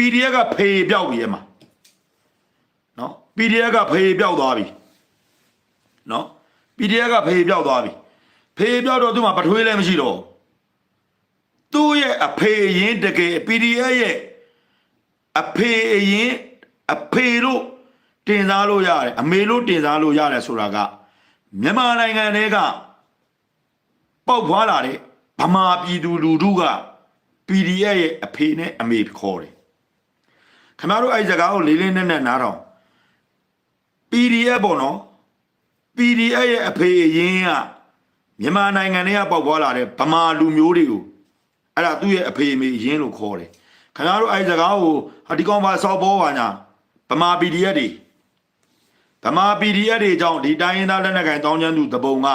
PDF ကဖေပြောက်ပြီအမနော် PDF ကဖေပြောက်သွားပြီနော် PDF ကဖေပြောက်သွားပြီဖေပြောက်တော့သူ့မှာပထွေးလည်းမရှိတော့ဘူးသူ့ရဲ့အဖေအရင်တကယ် PDF ရဲ့အဖေအရင်အဖေလို့တင်စားလို့ရတယ်အမေလို့တင်စားလို့ရတယ်ဆိုတာကမြန်မာနိုင်ငံထဲကပေါက်ဖွာလာတဲ့ဗမာပြည်သူလူထုက PDF ရဲ့အဖေနဲ့အမေခေါ်တယ် ခင်ဗျားတို့အဲ့ဒီစကားကိုလေးလေးနက်နက်နားထောင် PDF ပေါ့နော် PDF ရဲ့အဖေအရင်ကမြန်မာနိုင်ငံထဲကပေါက်ဖွာလာတဲ့ဗမာလူမျိုးတွေကိုအဲ့ဒါသူ့ရဲ့အဖေအမေအရင်လို့ခေါ်တယ်ခင်ဗျားတို့အဲ့ဒီစကားကိုဟာဒီကောင်ပါစောက်ပေါ်ပါညာဗမာ PDF တွေဗမာ PDF တွေကြောင့်ဒီတိုင်းရင်းသားလက်နက်ကိုင်တောင်းကျမ်းသူတပုံက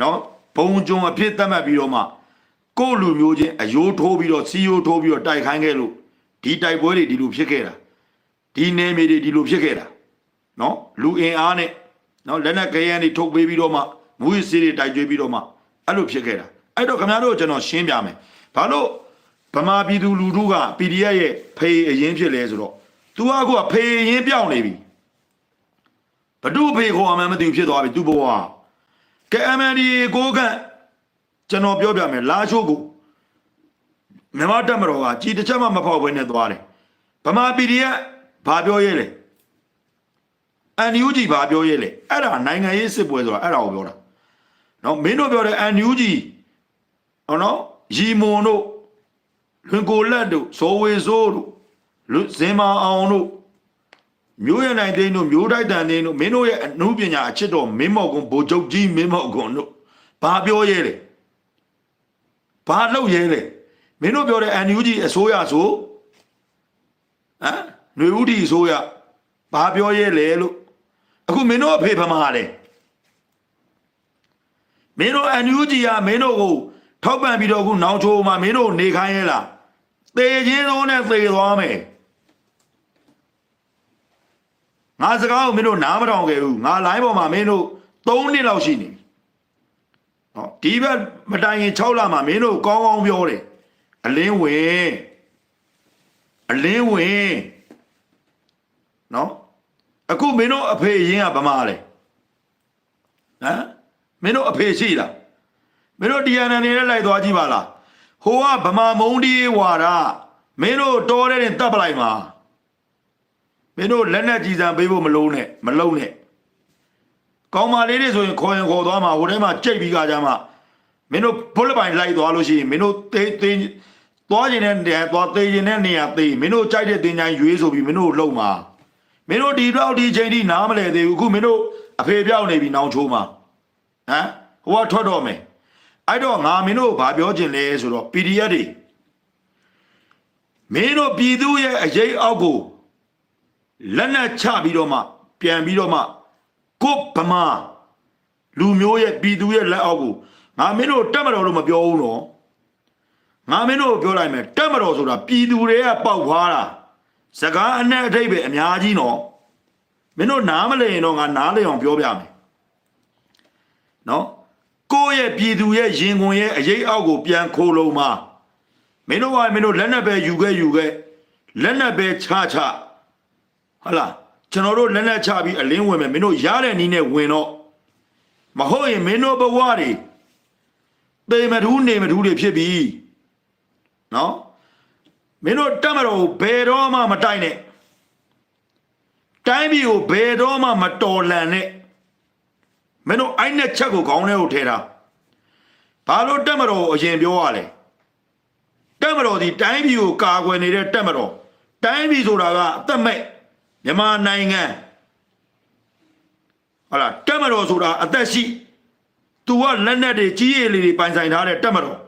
နော်ဘုံကျုံအဖြစ်သတ်မှတ်ပြီးတော့မှကိုယ့်လူမျိုးချင်းအယိုးထိုးပြီးတော့စီယိုးထိုးပြီးတော့တိုက်ခိုင်းခဲ့လို့ ဒီတိုက်ပွဲတွေဒီလိုဖြစ်ခဲ့တာဒီနေမြေတွေဒီလိုဖြစ်ခဲ့တာနော်လူအင်အားနဲ့နော်လက်နက်ကရန်တွေထုတ်ပေးပြီးတော့မှမူရစီတွေတိုက်ကြွေးပြီးတော့မှအဲ့လိုဖြစ်ခဲ့တာအဲ့တော့ခင်ဗျားတို့ကိုကျွန်တော်ရှင်းပြမယ်ဘာလို့ဗမာပြည်သူလူထုက PDF ရဲ့ဖေးအရင်ဖြစ်လဲဆိုတော့ तू ကအခုကဖေးအရင်ပြောင်းနေပြီဘဒုဖေးခေါ်အမှန်းမသိဘူးဖြစ်သွားပြီ तू ဘဝကဲ MND ကိုကန့်ကျွန်တော်ပြောပြမယ်လာချိုးကို မြန်မာတက်မတော်ကကြည်တစ်ချက်မှမဖောက်ဘဲနဲ့သွားတယ်ဗမာ PDF ဘာပြောရဲလဲအန်ယူဂျီဘာပြောရဲလဲအဲ့ဒါနိုင်ငံရေးစစ်ပွဲဆိုတာအဲ့ဒါကိုပြောတာနော်မင်းတို့ပြောတဲ့အန်ယူဂျီဟောနော်ရီမွန်တို့လွင်ကိုလက်တို့ဇော်ဝေစိုးတို့လူဇင်မာအောင်တို့မျိုးရနိုင်သိန်းတို့မျိုးတိုက်တန်သိန်းတို့မင်းတို့ရဲ့အမှုပညာအချစ်တော်မင်းမောက်ကွန်ဗိုလ်ချုပ်ကြီးမင်းမောက်ကွန်တို့ဘာပြောရဲလဲဘာလုပ်ရဲလဲ မင်းတို့ပြောတဲ့အန်ယူဂျီအစိုးရဆိုဟမ်ຫນွေဦးဒီအစိုးရဘာပြောရဲလဲလို့အခုမင်းတို့အဖေဖမလဲမင်းတို့အန်ယူဂျီကမင်းတို့ကိုထောက်ပံ့ပြီးတော့အခုနောင်ချိုးမှာမင်းတို့နေခိုင်းရဲလားသေချင်းသုံးနဲ့သေသွားမယ်ငါစကားကိုမင်းတို့နားမထောင်ခဲ့ဘူးငါလိုင်းပေါ်မှာမင်းတို့3နှစ်လောက်ရှိနေပြီဟောဒီဘက်မတိုင်ရင်6လမှာမင်းတို့ကောင်းကောင်းပြောတယ် အလင်းဝင်အလင်းဝင်နော်အခုမင်းတို့အဖေအရင်ကဗမာလဲဟမ်မင်းတို့အဖေရှိလားမင်းတို့တရားနာနေနဲ့လိုက်သွားကြည့်ပါလားဟိုကဗမာမုံဒီဝါဒမင်းတို့တော်တဲ့တင်တတ်ပလိုက်မှာမင်းတို့လက်နဲ့ကြည်စံပေးဖို့မလုံးနဲ့မလုံးနဲ့ကောင်းပါလေးတွေဆိုရင်ခေါ်ရင်ခေါ်သွားမှာဟိုထဲမှာကြိတ်ပြီးကြကြမှာမင်းတို့ဘုလပိုင်လိုက်သွားလို့ရှိရင်မင်းတို့သေးသေး သွားခြင်းနဲ့နေရာသွားသေးခြင်းနဲ့နေရာသေးမင်းတို့ကြိုက်တဲ့တင်ချိုင်းရွေးဆိုပြီးမင်းတို့လုံမှာမင်းတို့ဒီတော့ဒီချိန်ထိနားမလဲသေးဘူးအခုမင်းတို့အဖေပြောက်နေပြီနောင်ချိုးမှာဟမ်ဟိုကထွက်တော့မယ်အဲ့တော့ငါမင်းတို့ဘာပြောချင်လဲဆိုတော့ PDF တွေမင်းတို့ပြည်သူရဲ့အရေးအောက်ကိုလက်နက်ချပြီးတော့မှပြန်ပြီးတော့မှကိုဗမာလူမျိုးရဲ့ပြည်သူရဲ့လက်အောက်ကိုငါမင်းတို့တက်မတော်လို့မပြောဘူးနော် ငါမင်းတို့ပြောလိုက်မယ်တက်မတော်ဆိုတာပြည်သူတွေကပေါက်ဖွားတာစကားအနဲ့အထိပ်ပဲအများကြီးနော်မင်းတို့နားမလည်ရင်တော့ငါနားလည်အောင်ပြောပြမယ်နော်ကိုယ့်ရဲ့ပြည်သူရဲ့ရင်ခွန်ရဲ့အရေးအောက်ကိုပြန်ခိုးလုံးမှာမင်းတို့ကမင်းတို့လက်နက်ပဲယူခဲ့ယူခဲ့လက်နက်ပဲချချဟုတ်လားကျွန်တော်တို့လက်နက်ချပြီးအလင်းဝင်မယ်မင်းတို့ရတဲ့နီးနဲ့ဝင်တော့မဟုတ်ရင်မင်းတို့ဘဝတွေသေမထူးနေမထူးတွေဖြစ်ပြီ နော်မင်းတို့တက်မတော်ကိုဘယ်တော့မှမတိုက်နဲ့တိုင်းပြည်ကိုဘယ်တော့မှမတော်လန်နဲ့မင်းတို့အိုက်နဲ့ချက်ကိုခေါင်းထဲကိုထဲတာဘာလို့တက်မတော်ကိုအရင်ပြောရလဲတက်မတော်ဒီတိုင်းပြည်ကိုကာကွယ်နေတဲ့တက်မတော်တိုင်းပြည်ဆိုတာကအသက်မဲ့မြန်မာနိုင်ငံဟုတ်လားတက်မတော်ဆိုတာအသက်ရှိသူကလက်နက်တွေကြီးရည်လေးတွေပိုင်ဆိုင်ထားတဲ့တက်မတော်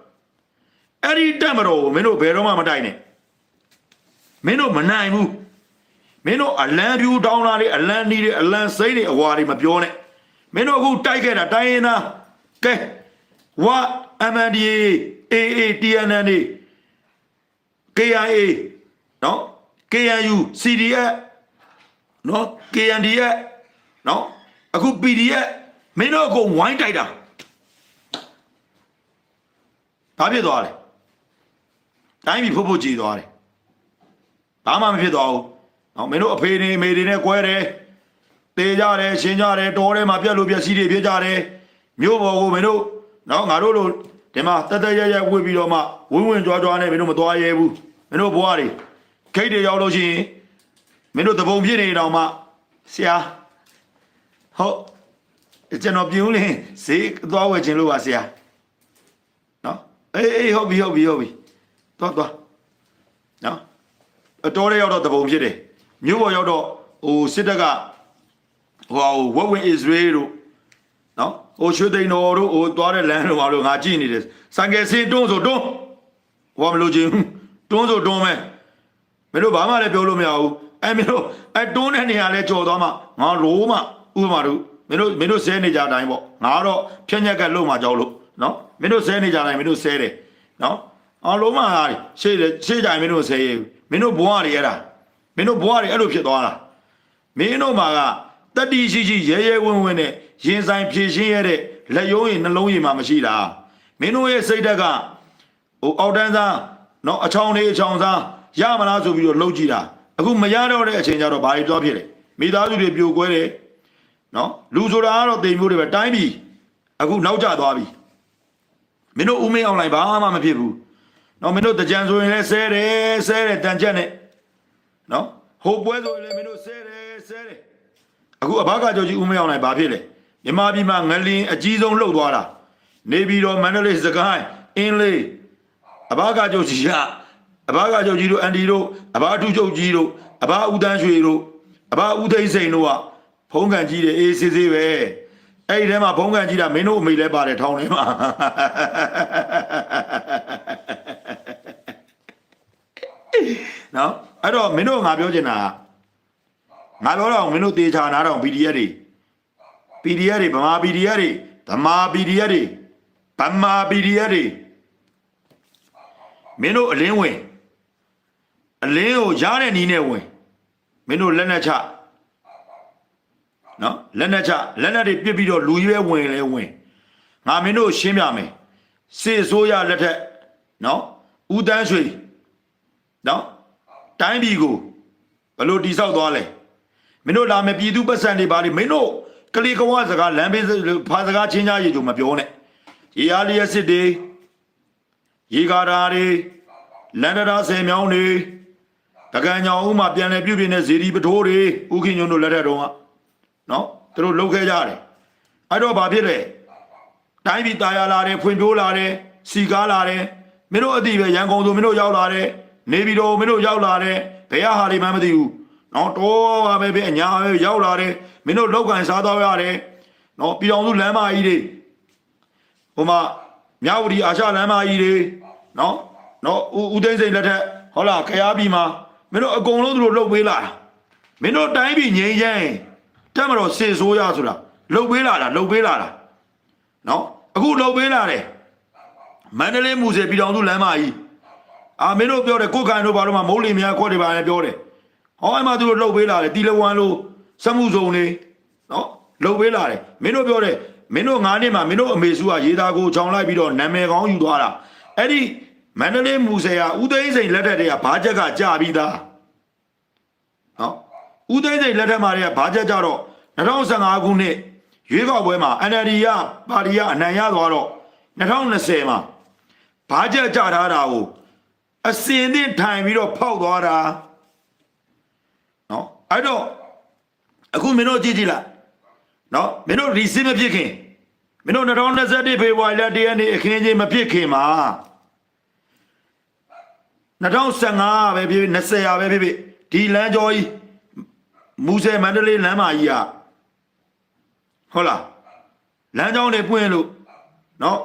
အဲ့ဒီတက်မတော်ကိုမင်းတို့ဘယ်တော့မှမတိုက်နဲ့မင်းတို့မနိုင်ဘူးမင်းတို့အလံပြူတောင်းတာတွေအလံနီးတွေအလံစိမ့်တွေအဝါတွေမပြောနဲ့မင်းတို့အခုတိုက်ခဲ့တာတိုင်းရင်သားကဲဝ MNDA AA TNN တွေ KIA နော် KNU CDF နော် KNDF နော်အခု PDF မင်းတို့အကုန်ဝိုင်းတိုက်တာဘာဖြစ်သွားလဲ တိုင်းပြည်ဖုတ်ဖုတ်ကြည်သွားတယ်ဘာမှမဖြစ်သွားဘူးနော်မင်းတို့အဖေနေအမေတွေနဲ့ကွဲတယ်တေကြတယ်ရှင်းကြတယ်တောထဲမှာပြက်လို့ပြက်စီးတွေဖြစ်ကြတယ်မြို့ပေါ်ကိုမင်းတို့နော်ငါတို့လိုဒီမှာတက်တက်ရရဝှေ့ပြီးတော့မှဝင်းဝင်ကြွားကြွားနဲ့မင်းတို့မသွားရဲဘူးမင်းတို့ဘွားတွေခိတ်တွေရောက်လို့ရှိရင်မင်းတို့တပုံဖြစ်နေတော့မှဆရာဟုတ်ကျွန်တော်ပြုံးလင်းဈေးသွားဝယ်ခြင်းလို့ပါဆရာနော်အေးအေးဟုတ်ပြီဟုတ်ပြီဟုတ်ပြီ သွားသွားနော်အတော်ရဲရောက်တော့တပုံဖြစ်တယ်မြို့ပေါ်ရောက်တော့ဟိုစစ်တပ်ကဟိုဝက်ဝင်အစ္စရေးတို့နော်ဟိုရွှေသိန်းတော်တို့ဟိုသွားတဲ့လမ်းတို့ဘာလို့ငါကြည့်နေတယ်စံကယ်စင်တွန်းဆိုတွန်းဟိုကမလို့ချင်းတွန်းဆိုတွန်းမဲမင်းတို့ဘာမှလည်းပြောလို့မရဘူးအဲမင်းတို့အဲတွန်းတဲ့နေရာလဲကြော်သွားမှငါရိုးမှဥပမာတို့မင်းတို့မင်းတို့ဆဲနေကြတိုင်းပေါ့ငါတော့ဖြက်ညက်ကလုံမှကြောက်လို့နော်မင်းတို့ဆဲနေကြတိုင်းမင်းတို့ဆဲတယ်နော် အောင်လုံးမရှေ့ရှေ့ကြရင်မင်းတို့ဆဲရမင်းတို့ဘွားတွေအဲ့ဒါမင်းတို့ဘွားတွေအဲ့လိုဖြစ်သွားတာမင်းတို့မှာကတတိရှိရှိရဲရဲဝင်းဝင်းနဲ့ရင်ဆိုင်ဖြည့်ရှင်းရတဲ့လက်ရုံးရည်နှလုံးရည်မှာမရှိတာမင်းတို့ရဲ့စိတ်ဓာတ်ကဟိုအောက်တန်းစားနော်အချောင်းလေးအချောင်းစားရမလားဆိုပြီးတော့လှုပ်ကြည့်တာအခုမရတော့တဲ့အချိန်ကျတော့ဘာတွေသွားဖြစ်လဲမိသားစုတွေပြိုကွဲတယ်နော်လူဆိုတာကတော့တိမ်မျိုးတွေပဲတိုင်းပြီအခုနောက်ကျသွားပြီမင်းတို့ဦးမင်းအွန်လိုင်းဘာမှမဖြစ်ဘူး နော်မင်းတို့တကြံဆိုရင်လည်းဆဲတယ်ဆဲတယ်တန်ချက်နဲ့နော်ဟိုပွဲဆိုရင်လည်းမင်းတို့ဆဲတယ်ဆဲတယ်အခုအဘကကြောကြီးဦးမင်းအွန်လိုင်းဘာဖြစ်လဲမြန်မာပြည်မှာငလင်အကြီးဆုံးလှုပ်သွားတာနေပြည်တော်မန္တလေးစကိုင်းအင်းလေးအဘကကြောကြီးကအဘကကြောကြီးတို့အန်ဒီတို့အဘအထူးချုပ်ကြီးတို့အဘဦးတန်းရွှေတို့အဘဦးသိန်းစိန်တို့ကဖုံးကန်ကြီးတယ်အေးစစ်စစ်ပဲအဲ့ဒီထဲမှာဖုံးကန်ကြီးတာမင်းတို့အမေလည်းပါတယ်ထောင်းထဲမှာ နော်အဲ့တော့မင်းတို့ငါပြောချင်တာကငါပြောတော့မင်းတို့တေချာနာတော့ PDF တွေ PDF တွေဗမာ PDF တွေဗမာ PDF တွေဗမာ PDF တွေမင်းတို့အလင်းဝင်အလင်းကိုရားတဲ့နီးနဲ့ဝင်မင်းတို့လက်နဲ့ချနော်လက်နဲ့ချလက်နဲ့တွေပြစ်ပြီးတော့လူရွယ်ဝင်လဲဝင်ငါမင်းတို့ရှင်းပြမယ်စစ်ဆိုးရလက်ထက်နော်ဦးတန်းရွှေနော် တိုင်းပြည်ကိုဘယ်လိုတိဆောက်သွားလဲမင်းတို့လာမယ်ပြည်သူပတ်စံတွေပါလေမင်းတို့ကလေးကဝစကားလမ်းဘေးဖာစကားချင်းကြားရေကြုံမပြောနဲ့ရေအားလျက်စစ်တွေရေကာတာတွေလန်ဒရာဆယ်မြောင်းတွေတကန်ညောင်ဦးမှာပြန်လဲပြုတ်ပြင်းတဲ့ဇေဒီပထိုးတွေဥခင်ညွန်းတို့လက်ထက်တော့ကနော်သူတို့လှုပ်ခဲကြတယ်အဲ့တော့ဘာဖြစ်လဲတိုင်းပြည်ตายရလာတယ်ဖွံ့ဖြိုးလာတယ်စီကားလာတယ်မင်းတို့အတိပဲရန်ကုန်ဆိုမင်းတို့ရောက်လာတယ် နေပြည်တော်မင်းတို့ရောက်လာတယ်ဘယ်ဟာတွေမှမသိဘူးနော်တော့ပါပဲပဲအညာပဲရောက်လာတယ်မင်းတို့လောက်ကန်စားတော့ရတယ်နော်ပြည်အောင်စုလမ်းမကြီးတွေဟိုမှာမြဝတီအာရှလမ်းမကြီးတွေနော်နော်ဦးဦးသိန်းစိန်လက်ထက်ဟုတ်လားခရားပြည်မှာမင်းတို့အကုန်လုံးသူတို့လှုပ်ပေးလာတာမင်းတို့တိုင်းပြည်ငြိမ်းချမ်းရင်တက်မတော်စေဆိုးရဆိုတာလှုပ်ပေးလာတာလှုပ်ပေးလာတာနော်အခုလှုပ်ပေးလာတယ်မန္တလေးမူစေပြည်တော်စုလမ်းမကြီး အာမင်းတို့ပြောတယ်ကိုယ်ကန်တို့ဘာလို့မှမုတ်လီများခွက်တွေပါလဲပြောတယ်ဟောအဲ့မှာသူတို့လှုပ်ပေးလာတယ်တီလဝမ်လို့စမှုစုံနေနော်လှုပ်ပေးလာတယ်မင်းတို့ပြောတယ်မင်းတို့ငါးနှစ်မှာမင်းတို့အမေစုကရေသားကိုချောင်းလိုက်ပြီးတော့နာမည်ကောင်းယူသွားတာအဲ့ဒီမန္တလေးမူစေကဦးသိန်းစိန်လက်ထက်တည်းကဘာချက်ကကြာပြီးသားနော်ဦးသိန်းစိန်လက်ထက်မှာတည်းကဘာချက်ကြတော့2015ခုနှစ်ရွေးကောက်ပွဲမှာ NLD ကပါတီကအနိုင်ရသွားတော့2020မှာဘာချက်ကြထားတာကို အစင်သင့်ထိုင်ပြီးတော့ဖောက်သွားတာနော်အဲ့တော့အခုမင်းတို့ကြည့်ကြည့်လိုက်နော်မင်းတို့ရီစစ်မဖြစ်ခင်မင်းတို့2021ဖေဖော်ဝါရီလတရက်နေ့အခင်းချင်းမဖြစ်ခင်မှာ2015ပဲဖြစ်ဖြစ်20ရာပဲဖြစ်ဖြစ်ဒီလမ်းကျော်ကြီးမူဆယ်မန္တလေးလမ်းမကြီးอ่ะဟုတ်လားလမ်းကြောင်းတွေပွင့်လို့နော်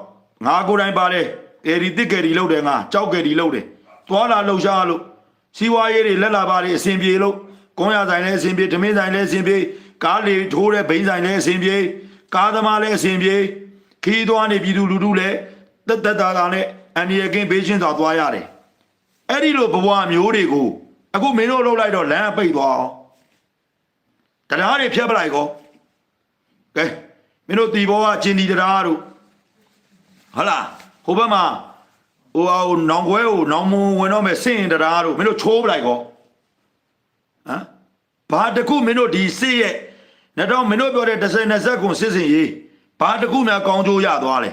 ငါကိုယ်တိုင်ပါတယ်ကယ်ရီတစ်ကယ်ရီလောက်တယ်ငါကြောက်ကယ်ရီလောက်တယ် သွားလာလှုပ်ရှားလို့စီးပွားရေးတွေလက်လာပါတွေအဆင်ပြေလို့ကုန်းရဆိုင်လည်းအဆင်ပြေဓမင်းဆိုင်လည်းအဆင်ပြေကားလေထိုးတဲ့ဘိန်းဆိုင်လည်းအဆင်ပြေကားသမားလည်းအဆင်ပြေခီးသွားနေပြည်သူလူထုလည်းတက်တက်တာတာနဲ့အန်ဒီယကင်းဘေးရှင်းစွာသွားရတယ်အဲ့ဒီလိုဘဝမျိုးတွေကိုအခုမင်းတို့လှုပ်လိုက်တော့လမ်းအပိတ်သွားအောင်တရားတွေဖြတ်ပလိုက်ကောကဲမင်းတို့တီဘောကကျင်ဒီတရားတို့ဟုတ်လားဟိုဘက်မှာ ဟိုအော်နောင်ခွဲကိုနောင်မဝင်တော့မယ်စင့်ရင်တရားတို့မင်းတို့ချိုးပလိုက်ကောမ်ဘာတခုမင်းတို့ဒီစစ်ရဲ့နှစ်တော့မင်းတို့ပြောတဲ့30 20ခုစစ်စင်ရေးဘာတခုများကောင်းကျိုးရသွားလဲ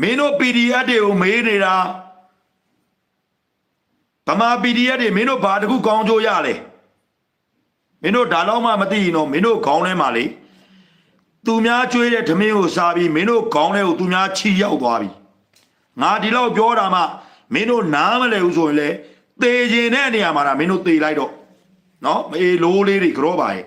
မင်းတို့ PDF တွေကိုမေးနေတာဗမာ PDF တွေမင်းတို့ဘာတခုကောင်းကျိုးရလဲမင်းတို့ဒါတော့မှမသိရင်တော့မင်းတို့ခေါင်းထဲမှာလေသူများကျွေးတဲ့ဓမင်းကိုစားပြီးမင်းတို့ခေါင်းထဲကိုသူများချီရောက်သွားပြီ ငါဒီလောက်ပြောတာမှမင်းတို့နားမလဲဘူးဆိုရင်လေသေခြင်းတဲ့နေရာမှာဒါမင်းတို့သေလိုက်တော့နော်မေလိုးလေးတွေကြောပါရဲ့